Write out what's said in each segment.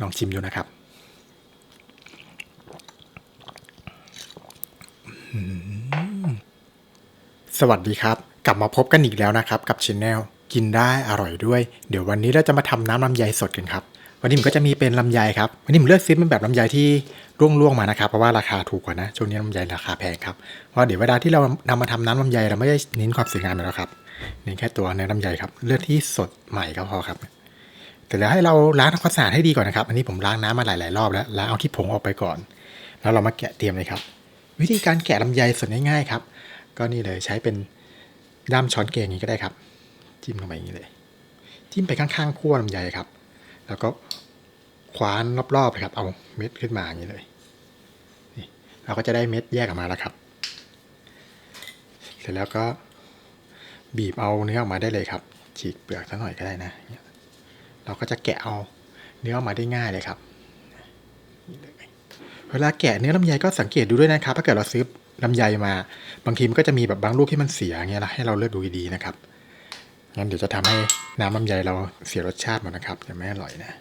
ลองชิมดูนะครับสวัสดีครับ กลับมาพบกันอีกแล้วนะครับ กับช anel กินได้อร่อยด้วย เดี๋ยววันนี้เราจะมาทำน้ำลำไยสดกันครับ วันนี้ผมก็จะมีเป็นลำไยครับ วันนี้ผมเลือกซื้อเป็นแบบลำไยที่ร่วงๆมานะครับ เพราะว่าราคาถูกกว่านะ ช่วงนี้ลำไยราคาแพงครับเพราะเดี๋ยวเวลาที่เรานำมาทำน้ำลำไยเราไม่ได้เน้นความสวยงามแล้วครับ เน้นแค่ตัวเนื้อลำไยครับ เลือกที่สดใหม่ก็พอครับ แต่แล้วให้เราล้างทำความสะอาดให้ดีก่อนนะครับ อันนี้ผมล้างน้ำมาหลาย ๆ รอบแล้วล้างเอาขี้ผงออกไปก่อน แล้วเรามาแกะเตรียมเลยครับ วิธีการแกะลำไยสดง่ายๆครับ ก็นี่เลยใช้เป็นด้ามช้อนเกงอย่างนี้ก็ได้ครับ จิ้มลงไปอย่างนี้เลย จิ้มไปข้างๆขั้วลำไยครับ แล้วก็คว้านรอบๆครับ เอาเม็ดขึ้นมาอย่างนี้เลยนี่เราก็จะได้เม็ดแยกออกมาแล้วครับ เสร็จแล้วก็บีบเอาเนื้อออกมาได้เลยครับ ฉีกเปลือกสักหน่อยก็ได้นะเงี้ย เราก็จะแกะเอาเนื้อออกมาได้ง่ายเลยครับเลยเวลาแกะเนื้อลำไยก็สังเกตดูด้วยนะครับ ถ้าเกิดเราซื้อลำไยมา บางทีมันก็จะมีแบบบางลูกที่มันเสียเงี้ยละให้เราเลือกดูดีๆนะครับงั้นเดี๋ยวจะทำให้น้ำลำไยเราเสียรสชาติหมดนะครับจะไม่อร่อยนะ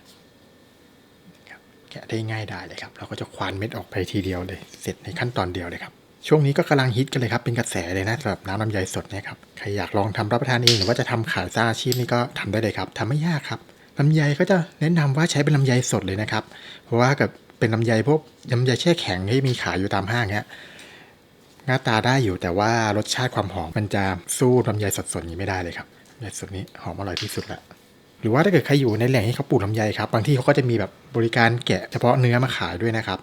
แกะได้ง่ายได้เลยครับ เราก็จะควานเม็ดออกไปทีเดียวเลย เสร็จในขั้นตอนเดียวเลยครับช่วงนี้ก็กำลังฮิตกันเลยครับ เป็นกระแสเลยนะสำหรับน้ำลำไยสดเนี่ยครับ ใครอยากลองทำรับประทานเองหรือว่าจะทำขายสร้างอาชีพนี่ก็ทำได้เลยครับทำไม่ยากครับ ลำไยก็จะแนะนำว่าใช้เป็นลำไยสดเลยนะครับ เพราะว่ากิดเป็นลำไยพวกลำไยแช่แข็งที่มีขายอยู่ตามห้างเนี้ยหน้าตาได้อยู่แต่ว่ารสชาติความหอมมันจะสู้ลำไยสดๆนี้ไม่ได้เลยครับลำไยสดนี้หอมอร่อยที่สุดละหรือว่าถ้าเกิดใครอยู่ในแหล่งที่เขาปลูกลำไยครับบางที่เขาก็จะมีแบบบริการแกะเฉพาะเนื้อมาขายด้วยนะครับ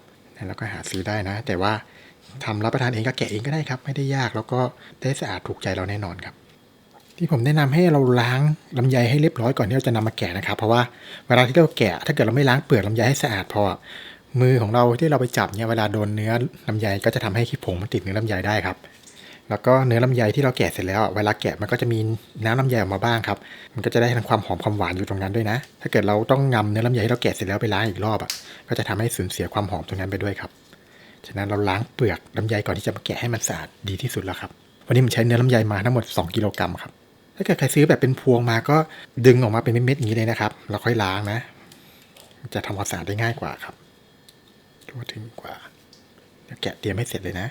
แล้วก็หาซื้อได้นะ แต่ว่าทำรับประทานเองก็แกะเองก็ได้ครับ ไม่ได้ยากแล้วก็ได้สะอาดถูกใจเราแน่นอนครับ ที่ผมแนะนำให้เราล้างลำไยให้เรียบร้อยก่อนที่เราจะนำมาแกะนะครับ เพราะว่าเวลาที่เราแกะ ถ้าเกิดเราไม่ล้างเปลือกลำไยให้สะอาดพอ มือของเราที่เราไปจับเนี่ยเวลาโดนเนื้อลำไยก็จะทำให้ขี้ผงมันติดเนื้อลำไยได้ครับ แล้วก็เนื้อลำไยที่เราแกะเสร็จแล้วเวลาแกะมันก็จะมีน้ำลำไยออกมาบ้างครับ มันก็จะได้ทั้งความหอมความหวานอยู่ตรงนั้นด้วยนะ ถ้าเกิดเราต้องนำเนื้อลำไยที่เราแกะเสร็จแล้วไปล้างอีกรอบอะ ก็จะทำให้สูญเสียความหอมตรงนั้นไปด้วยครับ ฉะนั้นเราล้างเปลือกลำไยก่อนที่จะมาแกะให้มันสะอาดดีที่สุดแล้วครับวันนี้ผมใช้เนื้อลำไยมาทั้งหมด 2 กิโลกรัมครับ ถ้าเกิดใครซื้อแบบเป็นพวงมาก็ดึงออกมาเป็นเม็ดๆอย่างนี้เลยนะครับ แล้วค่อยล้างนะ จะทำความสะอาดได้ง่ายกว่าครับทั่วถึงกว่าเดี๋ยวแกะเตรียมให้เสร็จเลยนะ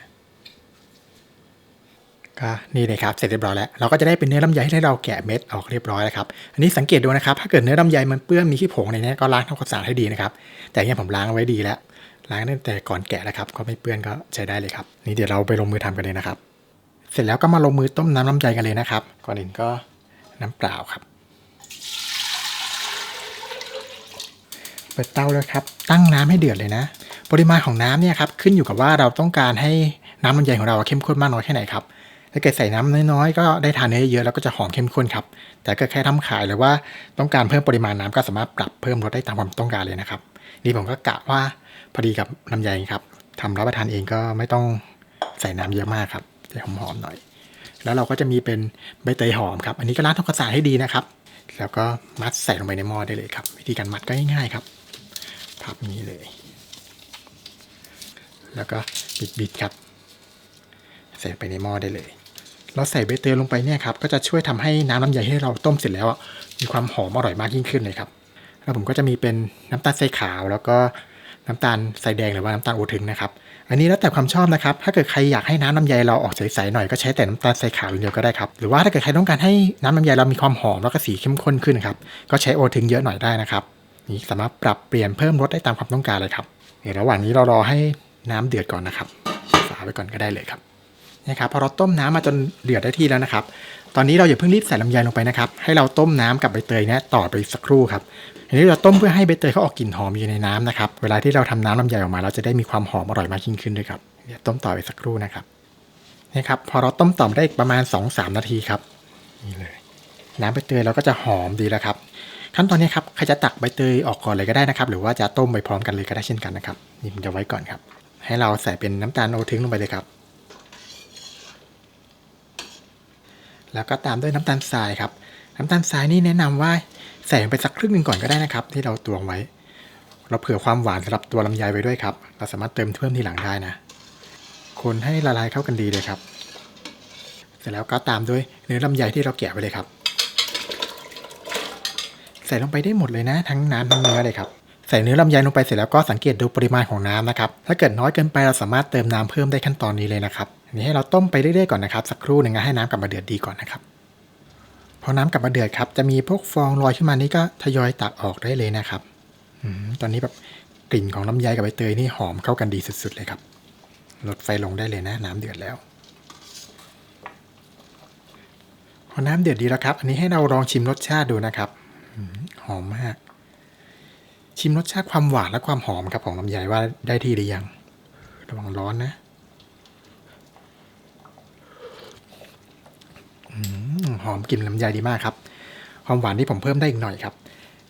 ก็นี่เลยครับเสร็จเรียบร้อยแล้วเราก็จะได้เป็นเนื้อลำไยที่เราแกะเม็ดออกเรียบร้อยแล้วครับอันนี้สังเกตดูนะครับ ถ้าเกิดเนื้อลำไยมันเปื้อนมีขี้ผงในนี้ก็ล้างทำความสะอาดให้ดีนะครับ แต่เนี่ยผมล้างไว้ดีแล้วล้างตั้งแต่ก่อนแกะแล้วครับก็ไม่เปื้อนก็ใช้ได้เลยครับ นี่เดี๋ยวเราไปลงมือทำกันเลยนะครับ เสร็จแล้วก็มาลงมือต้มน้ำลำไยกันเลยนะครับ ก่อนอื่นก็น้ำเปล่าครับ เปิดเตาเลยครับ ตั้งน้ำให้เดือดเลยนะ ปริมาณของน้ำเนี่ยครับขึ้นอยู่กับว่าเราต้องการให้น้ำลำไยของเราเข้มข้นมากน้อยแค่ไหนครับถ้าเกิดใส่น้ำน้อยๆ ก็ได้ทานเนื้อเยอะแล้วก็จะหอมเข้มข้นครับ แต่ก็แค่ทำขายหรือว่าต้องการเพิ่มปริมาณน้ำก็สามารถปรับเพิ่มลดได้ตามความต้องการเลยนะครับ นี่ผมก็กะว่าพอดีกับลำไยครับทำรับประทานเองก็ไม่ต้องใส่น้ำเยอะมากครับ จะหอมๆหน่อย แล้วเราก็จะมีเป็นใบเตยหอมครับ อันนี้ก็ล้างทำความสะอาดให้ดีนะครับ แล้วก็มัดใส่ลงไปในหม้อได้เลยครับ วิธีการมัดก็ง่ายๆครับพับนี้เลย แล้วก็บิดๆครับใส่ไปในหม้อได้เลย เราใส่ใบเตยลงไปเนี่ยครับ ก็จะช่วยทำให้น้ำลำไยที่เราต้มเสร็จแล้วมีความหอมอร่อยมากยิ่งขึ้นเลยครับ แล้วผมก็จะมีเป็นน้ำตาลทรายขาว แล้วก็น้ำตาลทรายแดงหรือว่าน้ำตาลโอทึงนะครับ อันนี้แล้วแต่ความชอบนะครับ ถ้าเกิดใครอยากให้น้ำลำไยเราออกใสๆหน่อยก็ใช้แต่น้ำตาลทรายขาวอย่างเดียวก็ได้ครับ หรือว่าถ้าเกิดใครต้องการให้น้ำลำไยเรามีความหอมแล้วก็สีเข้มข้นขึ้นครับ ก็ใช้โอทึงเยอะหน่อยได้นะครับนี่สามารถปรับเปลี่ยนเพิ่มรสได้ตามความต้องการเลยครับเดี๋ยวระหว่างนี้เรารอให้น้ำเดือดก่อนนะครับ สาไปก่อนก็ได้เลยครับ นะครับพอเราต้มน้ำมาจนเดือดได้ที่แล้วนะครับ ตอนนี้เราอย่าเพิ่งรีบใส่ลำไยลงไปนะครับ ให้เราต้มน้ำกับใบเตยเนี่ยต่อไปสักครู่ครับอันนี้เราต้มเพื่อให้ใบเตยเขาออกกลิ่นหอมอยู่ในน้ำนะครับ เวลาที่เราทำน้ำลำไยออกมา เราจะได้มีความหอมอร่อยมากยิ่งขึ้นด้วยครับเดี๋ยวต้มต่อไปสักครู่นะครับนี่ครับพอเราต้มต่อมได้อีกประมาณ 2-3 นาทีครับนี่เลย น้ำใบเตยเราก็จะหอมดีแล้วครับขั้นตอนนี้ครับใครจะตักใบเตยออกก่อนเลยก็ได้นะครับ หรือว่าจะต้มไปพร้อมกันเลยก็ได้เช่นกันนะครับนี่ผมจะไว้ก่อนครับ ให้เราใส่เป็นน้ำตาลโอทึงลงไปเลยครับ แล้วก็ตามด้วยน้ำตาลทรายครับ น้ำตาลทรายนี่แนะนำว่าใส่ลงไปสักครึ่งหนึ่งก่อนก็ได้นะครับ ที่เราตวงไว้ เราเผื่อความหวานสำหรับตัวลำไยไว้ด้วยครับ เราสามารถเติมเพิ่มทีหลังได้นะ คนให้ละลายเข้ากันดีเลยครับ เสร็จแล้วก็ตามด้วยเนื้อลำไยที่เราแกะไว้เลยครับ ใส่ลงไปได้หมดเลยนะ ทั้งน้ำทั้งเนื้อเลยครับ ใส่เนื้อลำไยลงไปเสร็จแล้วก็สังเกตดูปริมาณของน้ำนะครับ ถ้าเกิดน้อยเกินไปเราสามารถเติมน้ำเพิ่มได้ขั้นตอนนี้เลยนะครับอันนี้ให้เราต้มไปเรื่อยๆก่อนนะครับ สักครู่หนึ่งนะให้น้ำกลับมาเดือดดีก่อนนะครับพอน้ำกลับมาเดือดครับจะมีพวกฟองลอยขึ้นมานี่ก็ทยอยตักออกได้เลยนะครับอมตอนนี้แบบกลิ่นของลำไยกับใบเตยนี่หอมเข้ากันดีสุดๆเลยครับ ลดไฟลงได้เลยนะ น้ำเดือดแล้วพอน้ำเดือดดีแล้วครับ อันนี้ให้เราลองชิมรสชาติดูนะครับอืมหอมมาก ชิมรสชาติความหวานและความหอมครับของลำไยว่าได้ที่หรือยัง ระวังร้อนนะอหอมกลิ่นลำไยดีมากครับ ความหวานที่ผมเพิ่มได้อีกหน่อยครับ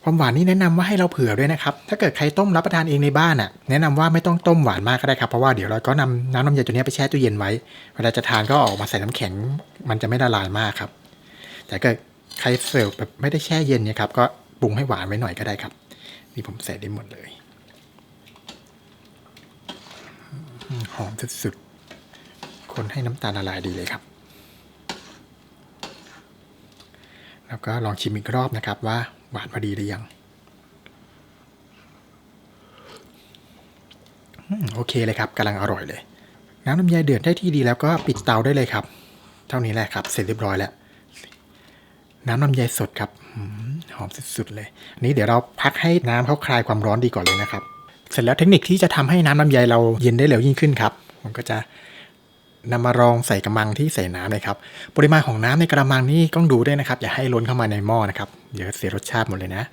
ความหวานนี่แนะนำว่าให้เราเผื่อด้วยนะครับ ถ้าเกิดใครต้มรับประทานเองในบ้านอะ แนะนำว่าไม่ต้องต้มหวานมากก็ได้ครับ เพราะว่าเดี๋ยวเราก็นำน้ำลำไยตัวนี้ไปแช่ตู้เย็นไว้ เวลาจะทานก็ออกมาใส่น้ำแข็ง มันจะไม่ละลายมากครับ แต่ก็ใครเสิร์ฟแบบไม่ได้แช่เย็นเนี่ยครับ ก็ปรุงให้หวานไว้หน่อยก็ได้ครับ นี่ผมใส่ได้หมดเลย หอมสุดๆ คนให้น้ำตาลละลายดีเลยครับ แล้วก็ลองชิมอีกรอบนะครับว่าหวานพอดีหรือยัง โอเคเลยครับกำลังอร่อยเลย น้ำลำไยเดือดได้ที่ดีแล้วก็ปิดเตาได้เลยครับ เท่านี้แหละครับ เสร็จเรียบร้อยแล้ว น้ำลำไยสดครับ หอมสุดๆเลยอันนี้เดี๋ยวเราพักให้น้ำเขาคลายความร้อนดีก่อนเลยนะครับ เสร็จแล้วเทคนิคที่จะทำให้น้ำลำไยเราเย็นได้เร็วยิ่งขึ้นครับผมก็จะนำมารองใส่กระมังที่ใส่น้ำเลยครับ ปริมาณของน้ำในกระมังนี่ต้องดูด้วยนะครับ อย่าให้ล้นเข้ามาในหม้อนะครับ เดี๋ยวเสียรสชาติหมดเลยนะ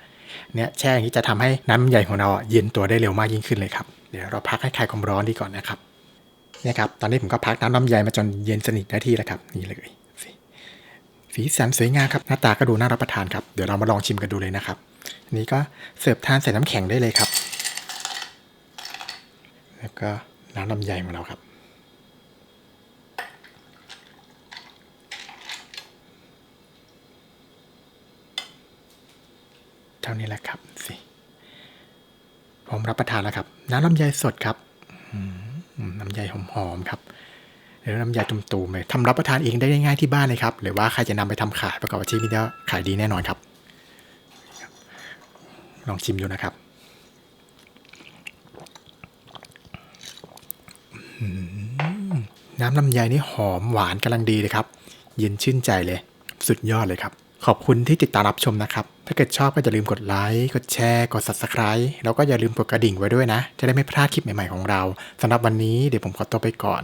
เนี่ยแช่อย่างนี้จะทำให้น้ำลำไยของเราเย็นตัวได้เร็วมากยิ่งขึ้นเลยครับ เดี๋ยวเราพักให้คลายความร้อนดีก่อนนะครับเนี่ยครับ ตอนนี้ผมก็พักน้ำลำไยมาจนเย็นสนิทได้ที่แล้วครับ นี่เลย สีสันสวยงามครับหน้าตาก็ดูน่ารับประทานครับเดี๋ยวเรามาลองชิมกันดูเลยนะครับอันนี้ก็เสิร์ฟทานใส่น้ำแข็งได้เลยครับ แล้วก็น้ำลำไยของเราครับเท่านี้แหละครับสิพร้อมรับประทานแล้วครับ น้ำลำไยสดครับน้ำไยหอมๆครับ รือน้ำไยตุ่มๆเลยทำรับประทานเองได้ง่ายที่บ้านเลยครับ หรือว่าใครจะนำไปทำขายประกอบอาชีพนี้ก็ขายดีแน่นอนครับ ลองชิมดูนะครับน้ำลำไยนี่หอมหวานกำลังดีเลยครับ เย็นชื่นใจเลย สุดยอดเลยครับ ขอบคุณที่ติดตามรับชมนะครับ ถ้าเกิดชอบก็อย่าลืมกดไลค์กดแชร์กด subscribe แล้วก็อย่าลืมกดกระดิ่งไว้ด้วยนะ จะได้ไม่พลาดคลิปใหม่ๆของเราสำหรับวันนี้เดี๋ยวผมขอตัวไปก่อน